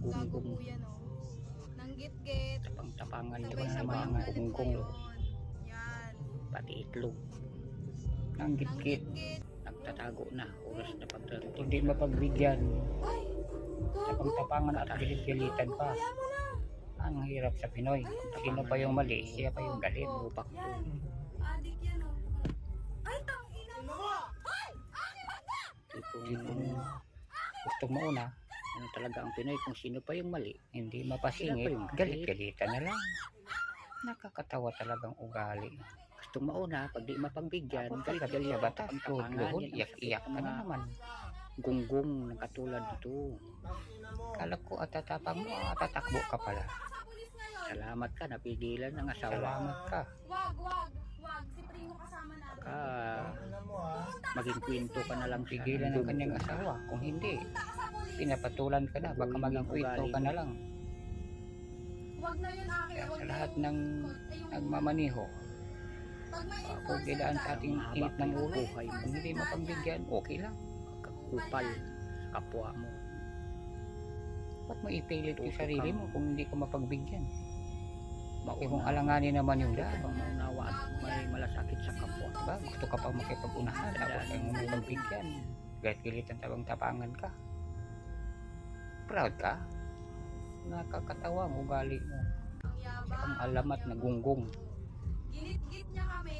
Gago po yan oh. Nanggit-git. Tapang-tapangan niya Sabay sa sabay mga galit ngayon. Yan. Pati itlog. Ang git-git. Nanggit-git. Nagtatago na. Oras na pagdating. Hindi mapagbigyan. Ay! Gago! Tapang-tapangan at gilit-gilitan pa. Mo na! Ang hirap sa Pinoy. Sino pa yung mali, siya pa yung galit. Upak. Yan. Adik yan oh. Ay, tangina mo! Ay! Akin na! Tipong Gusto mo una, ano talaga ang Pinoy kung sino pa yung mali. hindi mapasingit, pa yung galit. galit-galitan na lang. Nakakatawa talagang ugali. Gusto mauna, pag di mapagbigyan, Tapos galit pagkadalya galit bata, tuhod-luhod, iyak-iyak ka na naman. gunggong na katulad nito. Kala ko at tatapang mo, at tatakbo ka pala. Salamat ka, napigilan ng asawa. Salamat ka. Wag, wag, wag. Si Primo kasama natin. Ka, maging kwento ka na lang Pigilan ng kanyang asawa. Kung hindi, pinapatulan ka na. Baka maging kwento ka na lang. Wag na yun akin. Kaya sa lahat ng nagmamaniho, kung enforcer kailangan sa ating init ng ulo, kung hindi mapagbigyan, okay lang. kakupal sa kapwa mo. Ba't mo ipilit yung sarili mo kung hindi ka mapagbigyan? Mauna. Eh kung alanganin naman yung daan, kang maunawa at may malasakit sa kapwa. diba? Gusto ka pa makipag-unahan, tapos kang mapagbigyan. Kahit gilitan tabang tapangan ka. Kapral ka? Ah. Nakakatawa ang ugali mo. Alamat na gunggong. Ginitgit niya kami.